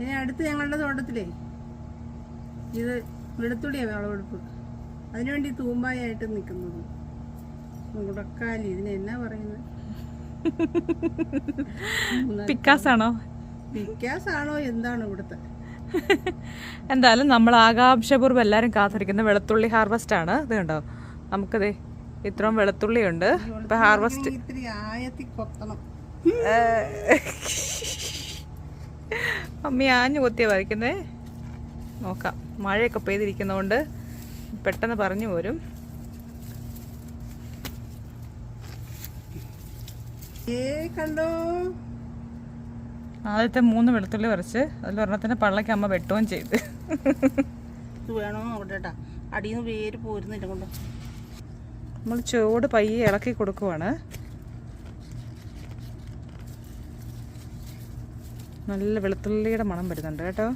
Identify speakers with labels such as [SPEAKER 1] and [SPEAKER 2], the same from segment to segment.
[SPEAKER 1] ഇനി അടുത്ത് ഞങ്ങളുടെ തോട്ടത്തിലേ. ഇത് വെളുത്തുള്ളിയാണ് വിളവെടുപ്പ് അതിനുവേണ്ടി തൂമ്പായായിട്ട് നിൽക്കുന്നത്. മുടക്കാലി ഇതിന് എന്നാ പറയുന്നത്?
[SPEAKER 2] പിക്കാസാണോ? പിക്കാസാണോ?
[SPEAKER 1] എന്താണ് ആണോ എന്താണോ ഇവിടുത്തെ?
[SPEAKER 2] എന്തായാലും നമ്മൾ ആകാംക്ഷപൂർവം എല്ലാവരും കാത്തിരിക്കുന്ന വെളുത്തുള്ളി ഹാർവസ്റ്റ് ആണ്. ഇത് കണ്ടോ? നമുക്കതേ ഇത്രയും വെളുത്തുള്ളി ഉണ്ട് ഇപ്പൊ ഹാർവസ്റ്റ്
[SPEAKER 1] ഇത്തിരി ആയത്തി കൊത്തണം.
[SPEAKER 2] അമ്മി ആഞ്ഞു കൊത്തിയ വരയ്ക്കുന്നേ? നോക്കാം. മഴയൊക്കെ പെയ്തിരിക്കുന്നതുകൊണ്ട് പെട്ടെന്ന് പറഞ്ഞു പോരും.
[SPEAKER 1] കണ്ടോ?
[SPEAKER 2] ആദ്യത്തെ മൂന്ന് വെളുത്തുള്ളി വരച്ച് അതിൽ ഒരെണ്ണത്തിന് പള്ളയ്ക്ക് അമ്മ വെട്ടുകയും ചെയ്ത്.
[SPEAKER 1] ഇത് വേണോ? അടിയിൽ നിന്ന് വേര് പോരുന്നില്ല കൊണ്ട്
[SPEAKER 2] നമ്മൾ ചുവട് പയ്യെ ഇളക്കി കൊടുക്കുവാണ്. നല്ല വെളുത്തുള്ളിയുടെ മണം വരുന്നുണ്ട് കേട്ടോ.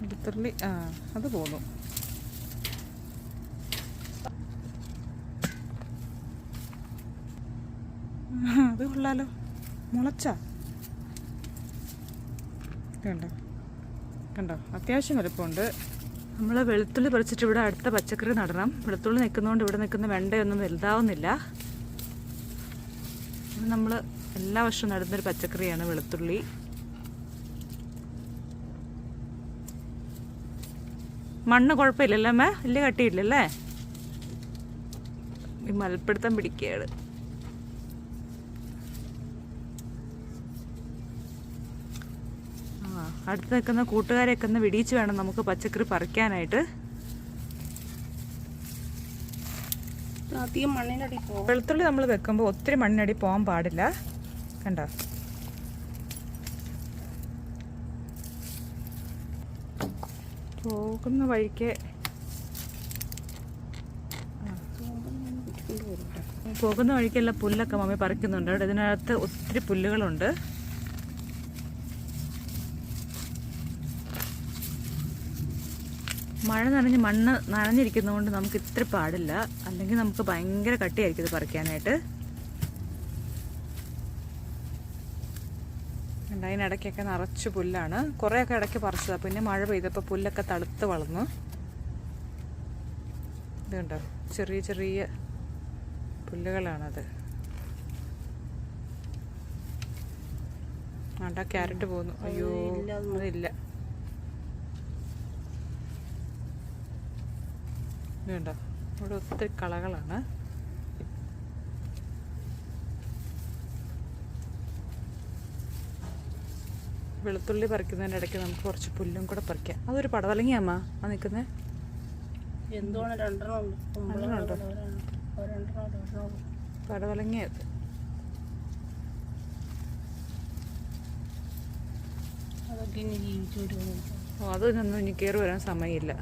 [SPEAKER 2] വെളുത്തുള്ളി ആ അത് പോന്നു. അത് കൊള്ളാലോ. മുളച്ചാ. കണ്ടോ കണ്ടോ? അത്യാവശ്യം വലുപ്പമുണ്ട്. നമ്മൾ വെളുത്തുള്ളി പറിച്ചിട്ട് ഇവിടെ അടുത്ത പച്ചക്കറി നടണം. വെളുത്തുള്ളി നിൽക്കുന്നതുകൊണ്ട് ഇവിടെ നിൽക്കുന്ന വെണ്ടയൊന്നും വലുതാവുന്നില്ല. നമ്മൾ എല്ലാ വർഷവും നടുന്നൊരു പച്ചക്കറിയാണ് വെളുത്തുള്ളി. മണ്ണ് കുഴപ്പമില്ലല്ലേ അമ്മ? വലിയ കട്ടിയില്ലല്ലേ? ഈ മലപ്പിടുത്തം പിടിക്കുകയാണ് ആ അടുത്ത് നിൽക്കുന്ന കൂട്ടുകാരെയൊക്കെ ഒന്ന് വിടിയിച്ച് വേണം നമുക്ക് പച്ചക്കറി പറിക്കാനായിട്ട്.
[SPEAKER 1] അധികം മണ്ണിനടി പോകും
[SPEAKER 2] വെളുത്തുള്ളി നമ്മൾ വെക്കുമ്പോൾ ഒത്തിരി മണ്ണിനടി പോകാൻ പാടില്ല. കണ്ടോ? പോകുന്ന വഴിക്ക് പോകുന്ന വഴിക്കെല്ലാം പുല്ലൊക്കെ മമ്മി പറിക്കുന്നുണ്ട്. അവിടെ ഇതിനകത്ത് ഒത്തിരി പുല്ലുകളുണ്ട്. മഴ നനഞ്ഞ് മണ്ണ് നനഞ്ഞിരിക്കുന്നതുകൊണ്ട് നമുക്ക് ഇത്ര പാടില്ല. അല്ലെങ്കിൽ നമുക്ക് ഭയങ്കര കട്ടിയായിരിക്കും ഇത് പറിക്കാനായിട്ട്. അതിനിടയ്ക്കൊക്കെ നിറച്ച് പുല്ലാണ്. കുറേയൊക്കെ ഇടയ്ക്ക് പറിച്ചതാണ് പിന്നെ മഴ പെയ്തപ്പോൾ പുല്ലൊക്കെ തളുത്ത് വളർന്നു. ഇതുണ്ടോ ചെറിയ ചെറിയ പുല്ലുകളാണത്. വേണ്ട ക്യാരറ്റ് പോകുന്നു അയ്യോ അതില്ല കണ്ടോ? ഇവിടെ ഒത്തിരി കളകളാണ്. വെളുത്തുള്ളി പറിക്കുന്നതിന്റെ ഇടയ്ക്ക് നമുക്ക് കുറച്ച് പുല്ലും കൂടെ പറിക്കാം. അതൊരു പടവലങ്ങിയമ്മ ആ നിൽക്കുന്നത്
[SPEAKER 1] എന്തുകൊണ്ട് രണ്ടെണ്ണം ഉണ്ട്?
[SPEAKER 2] രണ്ടെണ്ണം ഉണ്ടോ?
[SPEAKER 1] ഒരെണ്ണം ഒരെണ്ണം ഉള്ളൂ.
[SPEAKER 2] പടവലങ്ങിയ അത്
[SPEAKER 1] അതൊക്കെ ഇനി ജീവിച്ചു
[SPEAKER 2] ഓ അതൊന്നും ഇനി കയറി വരാൻ സമയമില്ല.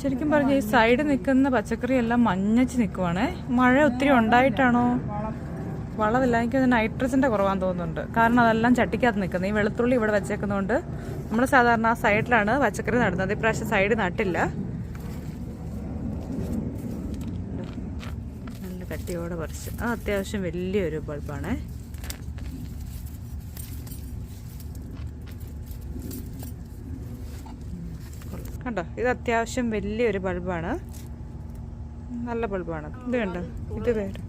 [SPEAKER 2] ശരിക്കും പറഞ്ഞ ഈ സൈഡ് നിൽക്കുന്ന പച്ചക്കറി എല്ലാം മഞ്ഞച്ച് നിൽക്കുവാണേ മഴ ഒത്തിരി ഉണ്ടായിട്ടാണോ? വളമില്ല എനിക്ക് നൈട്രജന്റെ കുറവാന്ന് തോന്നുന്നുണ്ട്. കാരണം അതെല്ലാം ചട്ടിക്കകത്ത് നിൽക്കുന്നത് ഈ വെളുത്തുള്ളി ഇവിടെ വെച്ചേക്കുന്നതുകൊണ്ട് നമ്മൾ സാധാരണ ആ സൈഡിലാണ് പച്ചക്കറി നടുന്നത് ഇപ്രാവശ്യം സൈഡ് നട്ടില്ല. നല്ല കട്ടിയോടെ പറിച്ച്. അത് അത്യാവശ്യം വലിയൊരു ബൾബാണേ കണ്ടോ? ഇത് അത്യാവശ്യം വലിയൊരു ബൾബാണ്. നല്ല ബൾബാണ്. ഇത് കണ്ടോ? ഇത് വേറെ.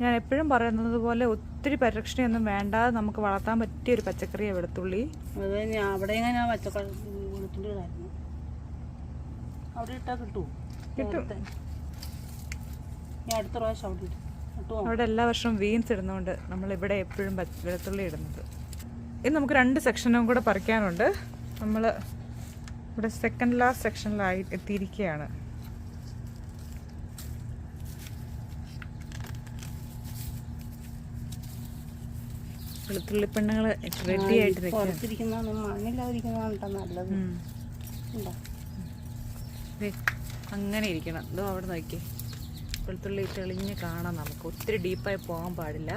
[SPEAKER 2] ഞാൻ എപ്പോഴും പറയുന്നത് പോലെ ഒത്തിരി പരിരക്ഷണയൊന്നും വേണ്ടാതെ നമുക്ക് വളർത്താൻ പറ്റിയ ഒരു പച്ചക്കറിയാണ് വെളുത്തുള്ളി.
[SPEAKER 1] അത് ഞാൻ അവിടെ എങ്ങനെ പച്ചക്കറി വെളുത്തുള്ളി അവിടെ ഇട്ടാൽ കിട്ടുമോ
[SPEAKER 2] കിട്ടും.
[SPEAKER 1] ഞാൻ അടുത്ത പ്രാവശ്യം അവിടെ ഇട്ടു
[SPEAKER 2] അവിടെ എല്ലാ വർഷവും വീൻസ് ഇടുന്നതുകൊണ്ട് നമ്മൾ ഇവിടെ എപ്പോഴും വെളുത്തുള്ളി ഇടുന്നത്. ഇത് നമുക്ക് രണ്ട് സെക്ഷനും കൂടെ പറിക്കാനുണ്ട്. നമ്മൾ ഇവിടെ സെക്കൻഡ് ലാസ്റ്റ് സെക്ഷനിലായി എത്തിയിരിക്കുകയാണ്. വെളുത്തുള്ളി പെണ്ണുങ്ങൾ റെഡി ആയിട്ട്
[SPEAKER 1] പുറത്തിരിക്കുന്നതാണ്. മണ്ണില്ലാതിരിക്കുന്നതാണ് നല്ലത്.
[SPEAKER 2] അങ്ങനെ ഇരിക്കണം. ഇതോ അവിടെ നോക്കി വെളുത്തുള്ളി തെളിഞ്ഞ് കാണാം നമുക്ക്. ഒത്തിരി ഡീപ്പായി പോകാൻ പാടില്ല.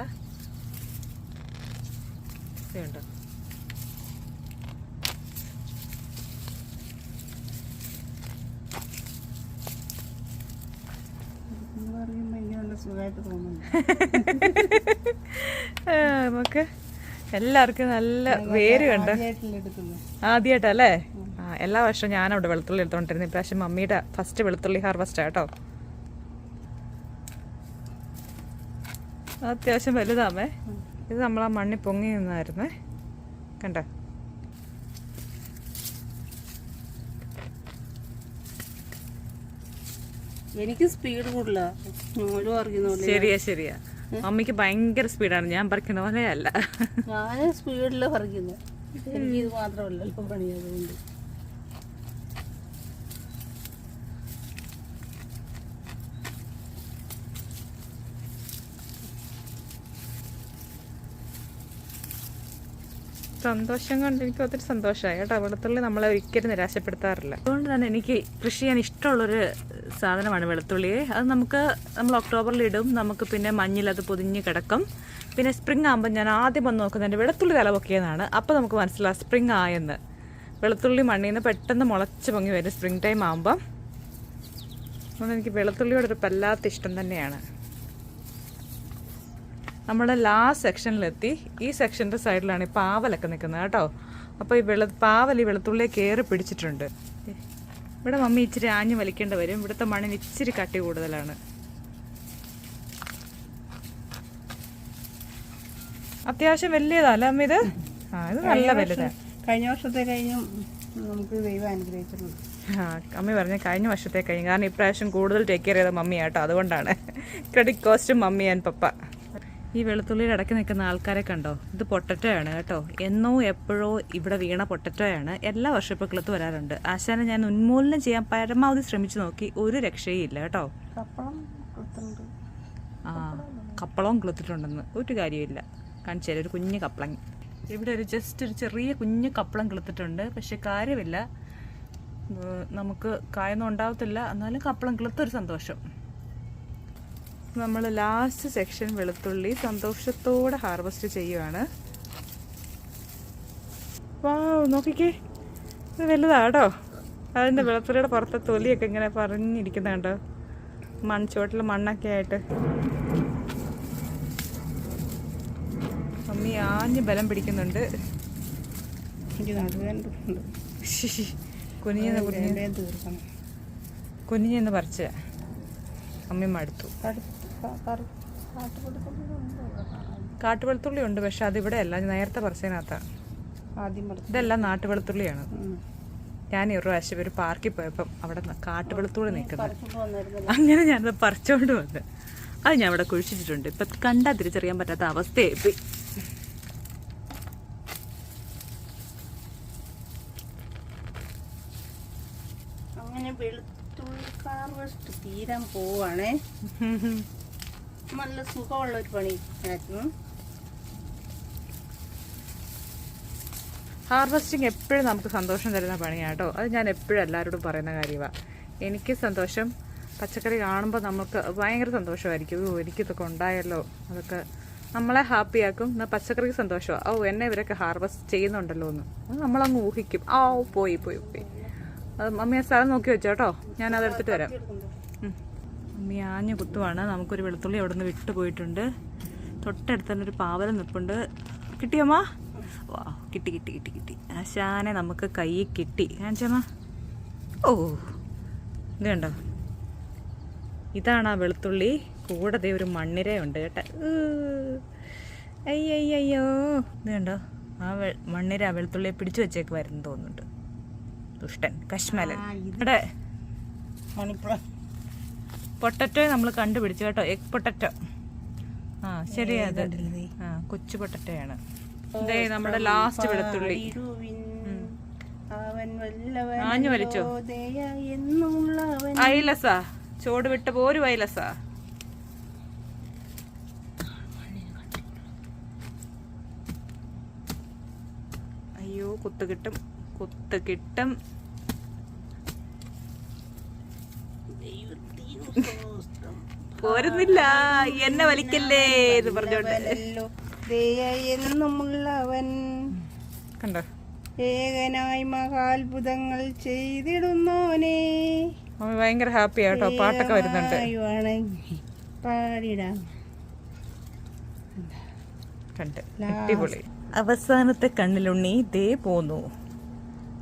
[SPEAKER 2] ആ, നമുക്ക് എല്ലാവർക്കും നല്ല വേര് കണ്ട്
[SPEAKER 1] ആദ്യമായിട്ടല്ലേ
[SPEAKER 2] ആ എല്ലാ വർഷവും ഞാനവിടെ വെളുത്തുള്ളി എടുത്തോണ്ടിരുന്നു. ഇപ്രാവശ്യം മമ്മിയുടെ ഫസ്റ്റ് വെളുത്തുള്ളി ഹാർവസ്റ്റ് ആട്ടോ അത്യാവശ്യം വലുതാമേ ഇത് നമ്മൾ ആ മണ്ണിൽ പൊങ്ങി നിന്നായിരുന്നേ. കണ്ടോ?
[SPEAKER 1] എനിക്ക് സ്പീഡ് കൂടുതലാണ്
[SPEAKER 2] ശരിയാ ശരിയാ. അമ്മയ്ക്ക് ഭയങ്കര സ്പീഡാണ് ഞാൻ പറിക്കുന്ന പോലെയല്ല.
[SPEAKER 1] ഞാൻ സ്പീഡിൽ പറിക്കുന്നത് എനിക്ക് ഇത് മാത്രമല്ലല്ലോ പണി അതുകൊണ്ട്.
[SPEAKER 2] സന്തോഷം കൊണ്ട് എനിക്ക് ഒത്തിരി സന്തോഷമായി. കേട്ടോ വെളുത്തുള്ളി നമ്മളെ ഒരിക്കലും നിരാശപ്പെടുത്താറില്ല. അതുകൊണ്ട് തന്നെ എനിക്ക് കൃഷി ചെയ്യാൻ ഇഷ്ടമുള്ളൊരു സാധനമാണ് വെളുത്തുള്ളി. അത് നമുക്ക് നമ്മൾ ഒക്ടോബറിൽ ഇടും. നമുക്ക് പിന്നെ മഞ്ഞിൽ അത് പൊതിഞ്ഞ് കിടക്കും. പിന്നെ സ്പ്രിങ് ആകുമ്പോൾ ഞാൻ ആദ്യം വന്ന് നോക്കുന്നത് എന്റെ വെളുത്തുള്ളി തല പൊക്കിയതാണ് അപ്പോൾ നമുക്ക് മനസ്സിലാവും സ്പ്രിങ് ആയെന്ന്. വെളുത്തുള്ളി മണ്ണിൽ നിന്ന് പെട്ടെന്ന് മുളച്ച് പൊങ്ങി വരും സ്പ്രിങ് ടൈം ആകുമ്പം അതുകൊണ്ട് എനിക്ക് വെളുത്തുള്ളിയോടൊരു വല്ലാത്ത ഇഷ്ടം തന്നെയാണ്. നമ്മുടെ ലാസ്റ്റ് സെക്ഷനിലെത്തി. ഈ സെക്ഷന്റെ സൈഡിലാണ് ഈ പാവലൊക്കെ നിൽക്കുന്നത് കേട്ടോ. അപ്പോൾ ഈ വെള്ള പാവൽ ഈ വെളുത്തുള്ളിയെ കയറി പിടിച്ചിട്ടുണ്ട്. ഇവിടെ മമ്മി ഇച്ചിരി ആഞ്ഞു വലിക്കേണ്ടി വരും. ഇവിടുത്തെ മണ്ണിന് ഇച്ചിരി കട്ടി കൂടുതലാണ്. അത്യാവശ്യം വലിയതല്ല അമ്മ ഇത്? ആ ഇത് നല്ല വലുതാണ്
[SPEAKER 1] കഴിഞ്ഞ വർഷത്തെ കഴിഞ്ഞും നമുക്ക് ദൈവം അനുഗ്രഹിച്ചിട്ടുണ്ട്.
[SPEAKER 2] ആ അമ്മി പറഞ്ഞ കഴിഞ്ഞ വർഷത്തെ കഴിഞ്ഞു. കാരണം ഇപ്രാവശ്യം കൂടുതൽ ടേക്ക് കെയർ ചെയ്ത മമ്മിയാട്ടോ അതുകൊണ്ടാണ്. ക്രെഡിറ്റ് കോസ്റ്റും മമ്മി ആൻഡ് പപ്പ. ഈ വെളുത്തുള്ളിയുടെ ഇടയ്ക്ക് നിൽക്കുന്ന ആൾക്കാരെ കണ്ടോ? ഇത് പൊട്ടറ്റോയാണ് കേട്ടോ. എന്നോ എപ്പോഴോ ഇവിടെ വീണ പൊട്ടറ്റോയാണ് എല്ലാ വർഷവും ഇപ്പോൾ കിളത്ത് വരാറുണ്ട്. ആശാനെ ഞാൻ ഉന്മൂലനം ചെയ്യാൻ പരമാവധി ശ്രമിച്ചു നോക്കി ഒരു രക്ഷയും ഇല്ല കേട്ടോ. ആ കപ്പളവും കിളുത്തിട്ടുണ്ടെന്ന് ഒരു കാര്യമില്ല കാണിച്ചു ഒരു കുഞ്ഞു കപ്പളം. ഇവിടെ ഒരു ജസ്റ്റ് ഒരു ചെറിയ കുഞ്ഞു കപ്പളം കിളുത്തിട്ടുണ്ട് പക്ഷെ കാര്യമില്ല. നമുക്ക് കായൊന്നും ഉണ്ടാവത്തില്ല. എന്നാലും കപ്പളം കിളുത്തൊരു സന്തോഷം. നമ്മൾ ലാസ്റ്റ് സെക്ഷൻ വെളുത്തുള്ളി സന്തോഷത്തോടെ ഹാർവസ്റ്റ് ചെയ്യുവാണ്. വാ നോക്കിക്കേ. ഇത് വലുതാട്ടോ. അതിന്റെ വെളുത്തുള്ളിയുടെ പുറത്തെ തൊലിയൊക്കെ ഇങ്ങനെ പറഞ്ഞിരിക്കുന്നുണ്ട്. മൺചോട്ടിൽ മണ്ണൊക്കെ ആയിട്ട്. അമ്മി ആഞ്ഞ് ബലം പിടിക്കുന്നുണ്ട്. കുനിഞ്ഞെന്ന് കുനിഞ്ഞെന്ന് പറിച്ച്. അമ്മി മടുത്തു. കാട്ടുവെളുത്തുള്ളി ഉണ്ട് പക്ഷെ അതിവിടെ അല്ല നേരത്തെ പറിച്ചതിനകത്താണ് ഇതെല്ലാം നാട്ടുവെളുത്തുള്ളിയാണ്. ഞാൻ ഒരു പ്രാവശ്യം ഒരു പാർക്കിൽ പോയപ്പം അവിടെ കാട്ടുവെളുത്തുള്ളി നിൽക്കുന്നത്. അങ്ങനെ ഞാനത് പറിച്ചോണ്ട് വന്ന്. അത് ഞാൻ ഇവിടെ കുഴിച്ചിട്ടുണ്ട് ഇപ്പൊ കണ്ടാൽ തിരിച്ചറിയാൻ പറ്റാത്ത അവസ്ഥയായി പോയി.
[SPEAKER 1] അങ്ങനെ വെളുത്തുള്ളി ഹാർവെസ്റ്റ് തീരാൻ പോവാണേ. നല്ല സുഖമുള്ള ഒരു പണി. ആയിരുന്നു
[SPEAKER 2] ഹാർവെസ്റ്റിംഗ് എപ്പോഴും നമുക്ക് സന്തോഷം തരുന്ന പണിയാട്ടോ. അത് ഞാൻ എപ്പോഴും എല്ലാവരോടും പറയുന്ന കാര്യമാണ് എനിക്ക് സന്തോഷം. പച്ചക്കറി കാണുമ്പോൾ നമുക്ക് ഭയങ്കര സന്തോഷമായിരിക്കും. ഓ എനിക്കിതൊക്കെ ഉണ്ടായല്ലോ. അതൊക്കെ നമ്മളെ ഹാപ്പിയാക്കും. എന്നാൽ പച്ചക്കറിക്ക് സന്തോഷമാണ് ഓ എന്നെ ഇവരൊക്കെ ഹാർവെസ്റ്റ് ചെയ്യുന്നുണ്ടല്ലോ എന്ന്. അത് നമ്മളങ്ങ് ഊഹിക്കും. ആ പോയി പോയി പോയി. അത് മമ്മി ആ സ്ഥലം നോക്കി വെച്ചോട്ടോ ഞാൻ അതെടുത്തിട്ട് വരാം. ആഞ്ഞു കുത്തുവാണ്. നമുക്കൊരു വെളുത്തുള്ളി അവിടെ നിന്ന് വിട്ടുപോയിട്ടുണ്ട് തൊട്ടടുത്ത് തന്നെ ഒരു പാവലം നിൽപ്പുണ്ട് കിട്ടിയമ്മ? വാ കിട്ടി കിട്ടി കിട്ടി കിട്ടി. ആശാനെ നമുക്ക് കൈ കിട്ടി. കാണിച്ചമ്മ ഓ ഇത് കണ്ടോ? ഇതാണ് ആ വെളുത്തുള്ളി. കൂടെ ദേ ഒരു മണ്ണിരയുണ്ട് കേട്ടോ. അയ്യോ ഇത് കണ്ടോ? ആ വെ- മണ്ണിര ആ വെളുത്തുള്ളിയെ പിടിച്ചു വെച്ചേക്ക് വരുന്നു തോന്നുന്നുണ്ട്. ദുഷ്ടൻ കശ്മലൻ. ഇവിടെ
[SPEAKER 1] മണിപ്പുറം.
[SPEAKER 2] പൊട്ടറ്റോ നമ്മൾ കണ്ടുപിടിച്ചു കേട്ടോ. Egg potato. ആ ശരിയാ അത്.
[SPEAKER 1] കണ്ടില്ലേ?
[SPEAKER 2] ആ കൊച്ചു പൊട്ടറ്റോയാണ്. ഇതേ നമ്മുടെ ലാസ്റ്റ് വെളുത്തുള്ളി. ആഞ്ഞു വലിച്ചോ? ഐലസാ ചോട് വിട്ട പോരും ഐലസാ അയ്യോ കുത്ത് കിട്ടും. കുത്ത് കിട്ടും. പോരുന്നില്ല. എന്നെ വലിക്കല്ലേ എന്ന് പറഞ്ഞോണ്ട്.
[SPEAKER 1] വല്ലവനല്ലോ ദയ എന്നുമുള്ളവൻ
[SPEAKER 2] കണ്ടോ?
[SPEAKER 1] ഏകനായി മഹാത്ഭുതങ്ങൾ ചെയ്തിടുന്നോനെ
[SPEAKER 2] മമ്മി ഭയങ്കര ഹാപ്പി ആട്ടോ. പാട്ടൊക്കെ വരുന്നുണ്ട്.
[SPEAKER 1] പാടിടാം.
[SPEAKER 2] കണ്ട്. അടിപൊളി. അവസാനത്തെ കണ്ണിലുണ്ണി ദേ പോന്നു.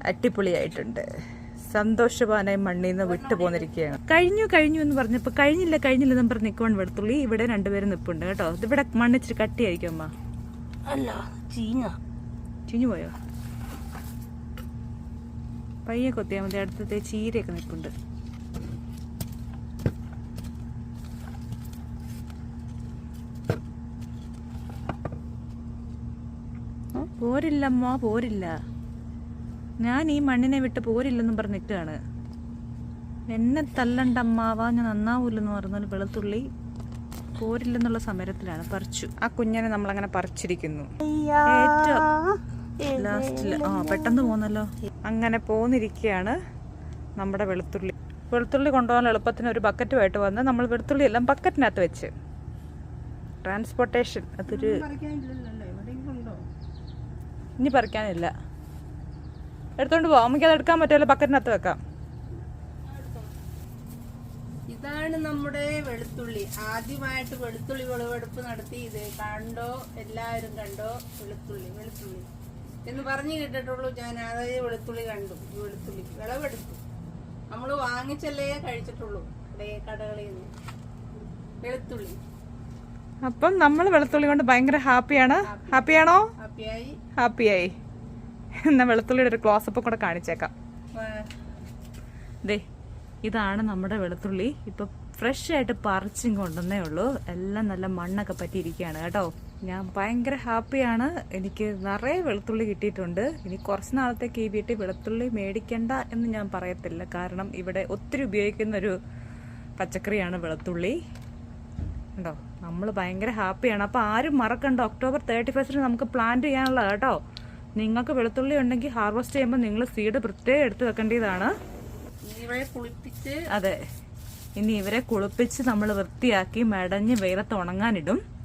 [SPEAKER 2] അടിപൊളിയായിട്ടുണ്ട്. സന്തോഷവാനായി മണ്ണിൽ നിന്ന് വിട്ടുപോന്നിരിക്കുകയാണ്. കഴിഞ്ഞു കഴിഞ്ഞു എന്ന് പറഞ്ഞപ്പോ കഴിഞ്ഞില്ല കഴിഞ്ഞില്ല എന്ന് പറഞ്ഞ് നിൽക്കുവാൻ വെളുത്തുള്ളി. ഇവിടെ രണ്ടുപേരും നിപ്പുണ്ട് കേട്ടോ. ഇതിവിടെ മണ്ണിച്ചിരി കട്ടിയായിരിക്കും അമ്മ.
[SPEAKER 1] അല്ല ചീഞ്ഞ.
[SPEAKER 2] ചീഞ്ഞു പോയോ? പയ്യെ കൊത്തിയാൽ മതി. അടുത്തത്തെ ചീരയൊക്കെ നിൽപ്പുണ്ട് പോരില്ലമ്മ പോരില്ല. ഞാൻ ഈ മണ്ണിനെ വിട്ട് പോരില്ലെന്നും പറഞ്ഞ് നിൽക്കുകയാണ് എന്നെ തല്ലണ്ട അമ്മാവാ ഞാൻ നന്നാവൂലെന്ന് പറഞ്ഞാൽ വെളുത്തുള്ളി പോരില്ലെന്നുള്ള സമരത്തിലാണ് പറിച്ചു. ആ കുഞ്ഞിനെ നമ്മളങ്ങനെ പറിച്ചിരിക്കുന്നു. ഏറ്റവും ലാസ്റ്റിൽ ആ പെട്ടെന്ന് പോന്നല്ലോ. അങ്ങനെ പോന്നിരിക്കുകയാണ് നമ്മുടെ വെളുത്തുള്ളി. വെളുത്തുള്ളി കൊണ്ടുപോകാൻ എളുപ്പത്തിന് ഒരു ബക്കറ്റുമായിട്ട് വന്ന് നമ്മൾ വെളുത്തുള്ളി എല്ലാം ബക്കറ്റിനകത്ത് വെച്ച്. ട്രാൻസ്പോർട്ടേഷൻ അതൊരു ഇനി പറിക്കാനില്ല. എടുത്തോണ്ട് പോവാം. അമ്മയ്ക്ക് അത് എടുക്കാൻ പറ്റുമല്ലോ ബക്കറ്റിനകത്ത് വെക്കാം.
[SPEAKER 1] ഇതാണ് നമ്മുടെ വെളുത്തുള്ളി. ആദ്യമായിട്ട് വെളുത്തുള്ളി വിളവെടുപ്പ് നടത്തി ഇത് കണ്ടോ? എല്ലാവരും കണ്ടോ? വെളുത്തുള്ളി വെളുത്തുള്ളി. എന്ന് പറഞ്ഞു കേട്ടിട്ടുള്ളൂ ഞാൻ. അതായത് വെളുത്തുള്ളി കണ്ടു. വെളുത്തുള്ളി വിളവെടുത്തു. നമ്മൾ വാങ്ങിച്ചല്ലേ കഴിച്ചിട്ടുള്ളൂ. കടകളിൽ നിന്ന്. വെളുത്തുള്ളി.
[SPEAKER 2] അപ്പം നമ്മൾ വെളുത്തുള്ളി കൊണ്ട് ഭയങ്കര ഹാപ്പിയാണ്. ഹാപ്പിയാണോ?
[SPEAKER 1] ഹാപ്പിയായി.
[SPEAKER 2] ഹാപ്പിയായി. എന്നാ വെളുത്തുള്ളിയുടെ ഒരു ക്ലോസപ്പും കൂടെ കാണിച്ചേക്കാം. ദേ ഇതാണ് നമ്മുടെ വെളുത്തുള്ളി. ഇപ്പൊ ഫ്രഷ് ആയിട്ട് പറിച്ചും കൊണ്ടുവന്നേ ഉള്ളൂ. എല്ലാം നല്ല മണ്ണൊക്കെ പറ്റിയിരിക്കുകയാണ് കേട്ടോ. ഞാൻ ഭയങ്കര ഹാപ്പിയാണ് എനിക്ക് നിറയെ വെളുത്തുള്ളി കിട്ടിയിട്ടുണ്ട്. ഇനി കുറച്ച് നാളത്തേക്ക് ഈ വീട്ടിൽ വെളുത്തുള്ളി മേടിക്കണ്ട എന്ന് ഞാൻ പറയത്തില്ല. കാരണം ഇവിടെ ഒത്തിരി ഉപയോഗിക്കുന്ന ഒരു പച്ചക്കറിയാണ് വെളുത്തുള്ളി. ഉണ്ടോ നമ്മൾ ഭയങ്കര ഹാപ്പിയാണ് അപ്പോൾ ആരും മറക്കണ്ട. ഒക്ടോബർ തേർട്ടി ഫസ്റ്റിന് നമുക്ക് പ്ലാൻ ചെയ്യാനുള്ളത് കേട്ടോ. നിങ്ങൾക്ക് വെളുത്തുള്ളി ഉണ്ടെങ്കിൽ ഹാർവെസ്റ്റ് ചെയ്യുമ്പോൾ നിങ്ങൾ സീഡ് പ്രത്യേകം എടുത്ത് വെക്കേണ്ടതാണ്. അതെ. ഇനി ഇവരെ കുളിപ്പിച്ച് നമ്മൾ വൃത്തിയാക്കി മെടഞ്ഞ് വെയിലത്ത് ഉണങ്ങാനിടും.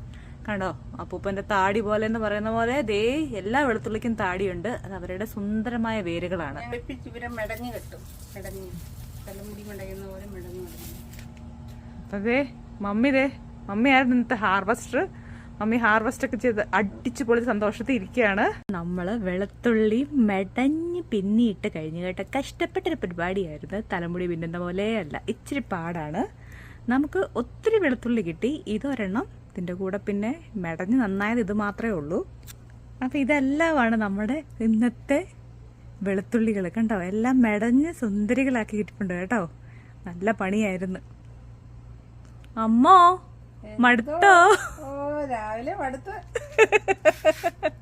[SPEAKER 2] കണ്ടോ? അപ്പൂപ്പന്റെ താടി പോലെ എന്ന് പറയുന്ന പോലെ ദേ എല്ലാ വെളുത്തുള്ളിക്കും താടിയുണ്ട്. അത് അവരുടെ സുന്ദരമായ വേരുകളാണ്. അതെ മമ്മി ദേ മമ്മി ആയിരുന്നു ഇന്നത്തെ ഹാർവസ്റ്റർ മമ്മി ഹാർവെസ്റ്റ് ഒക്കെ ചെയ്ത് അടിച്ചു പൊളി സന്തോഷത്തിൽ ഇരിക്കുകയാണ്. നമ്മൾ വെളുത്തുള്ളി മെടഞ്ഞ് പിന്നിയിട്ട് കഴിഞ്ഞു കേട്ടോ. കഷ്ടപ്പെട്ടൊരു പരിപാടിയായിരുന്നു. തലമുടി പിന്നുന്ന പോലെയല്ല. ഇച്ചിരി പാടാണ്. നമുക്ക് ഒത്തിരി വെളുത്തുള്ളി കിട്ടി. ഇതൊരെണ്ണം ഇതിന്റെ കൂടെ പിന്നെ മെടഞ്ഞ് നന്നായത് ഇത് മാത്രമേ ഉള്ളൂ. അപ്പൊ ഇതെല്ലാമാണ് നമ്മുടെ ഇന്നത്തെ വെളുത്തുള്ളികൾ കണ്ടോ? എല്ലാം മെടഞ്ഞ് സുന്ദരികളാക്കി കിട്ടിയിട്ടുണ്ട് കേട്ടോ. നല്ല പണിയായിരുന്നു. അമ്മോ! മടുത്തോ?
[SPEAKER 1] രാവിലെ മടുത്ത്.